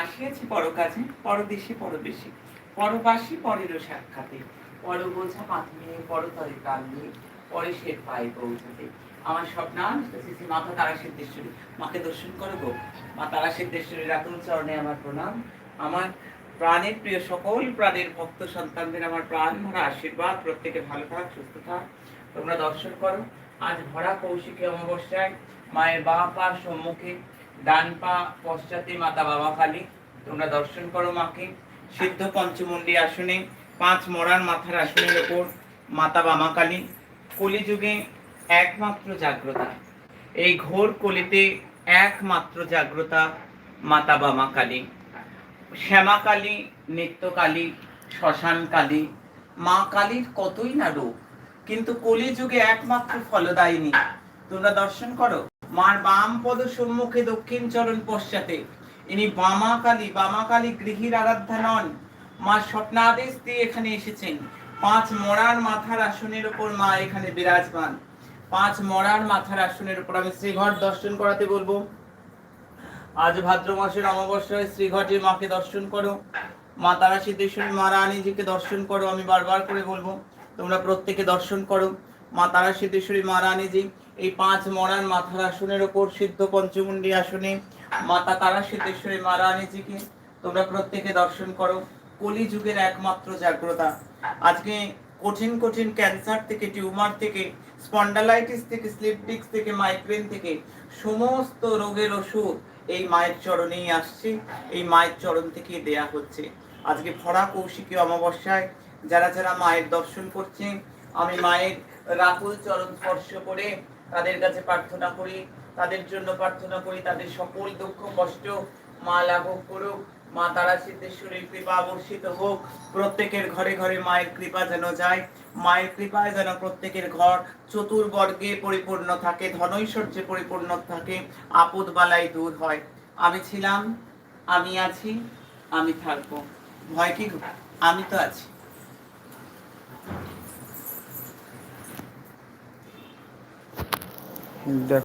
আসিয়াছি পরকাজে, পরদেশে পরবেশে, পরবাসী পরেরও সাক্ষাতে পর বোঝা মাথা নিয়ে পরতরে প্রাণ নিয়ে পরে সে পায়ে পৌঁছাতে। আমার স্বপ্নান শ্রী মাতা তারা সিদ্ধেশ্বরী। মাকে দর্শন করো গো। মা তারা সিদ্ধেশ্বরীর রাতুল চরণে আমার প্রণাম। আমার প্রাণের প্রিয় সকল প্রাণের ভক্ত সন্তানদের আমার প্রাণ ভরা আশীর্বাদ। প্রত্যেকে ভালো থাক, সুস্থ থাক। তোমরা দর্শন করো। আজ ভরা কৌশিকী অমাবস্যায় মায়ের বা পা সম্মুখে ডান পা পশ্চাতে মাতা বাবা কালী তোমরা দর্শন করো মাকে। সিদ্ধ পঞ্চমুণ্ডী আসনে, পাঁচ মরার মাথার আসনের ওপর মাতা বামা কালী কলিযুগে একমাত্র জাগ্রতা। এই ঘোর কলিতে একমাত্র জাগ্রতা মাতা বামা কালী শ্যামা কালী নিত্যকালী শ্মশান কালী। মা কালীর কতই না রূপ, কিন্তু কলিযুগে একমাত্র ফলদায়িনী। তোমরা দর্শন করো। মার বাম পদ সম্মুখে দক্ষিণ চরণ পশ্চাতে। ইনি বামা কালী বামা কালী গৃহীর আরাধ্যা নন। মা স্বপ্নাদেশ দিয়ে এখানে এসেছেন। পাঁচ মরার মাথার আসনের উপর মা এখানে বিরাজমান। পাঁচ মরার মাথার আসনের উপর আমি শ্রীঘর দর্শন করাতে বলব। আজ ভাদ্র মাসের অমাবস্যায় শ্রীঘটে মাকে দর্শন করো। মা তারা সিদ্ধেশ্বরী মা রানীজিকে দর্শন করো, আমি বারবার করে বলব। তোমরা প্রত্যেকে দর্শন করো। মা তারা সিদ্ধেশ্বরী মা রানীজি এই পাঁচ মরার মাথার আসনের ওপর সিদ্ধ পঞ্চমুণ্ডী আসনে মাতা তারা সিদ্ধেশ্বরী মা রানীজিকে তোমরা প্রত্যেকে দর্শন করো। কলিযুগের একমাত্র জাগ্রতা। আজকে কঠিন কঠিন ক্যান্সার থেকে, টিউমার থেকে, স্পন্ডালাইটিস থেকে, স্লিপ ডিস্ক থেকে, মাইগ্রেন থেকে সমস্ত রোগের ওষুধ এই মায়ের চরণেই আসছে। এই মায়ের চরণ থেকে দেয়া হচ্ছে। আজকে ভরা কৌশিকী অমাবস্যায় যারা যারা মায়ের দর্শন করছে আমি মায়ের রাকুল চরণ স্পর্শ করে তাদের কাছে প্রার্থনা করি, তাদের জন্য প্রার্থনা করি, তাদের সকল দুঃখ, কষ্ট মা লাঘব করুক, মা তারা সিদ্ধেশ্বরীর কৃপা বর্ষিত হোক। প্রত্যেকের ঘরে ঘরে মায়ের কৃপা যেন যায়, মায়ের কৃপায় যেন প্রত্যেকের ঘর চতুর্বর্গে পরিপূর্ণ থাকে, ধনৈশ্বর্যে পরিপূর্ণ থাকে, আপদ বালাই দূর হয়। আমি ছিলাম, আমি আছি, আমি থাকব। ভয় কি আমি তো আছি। দেখ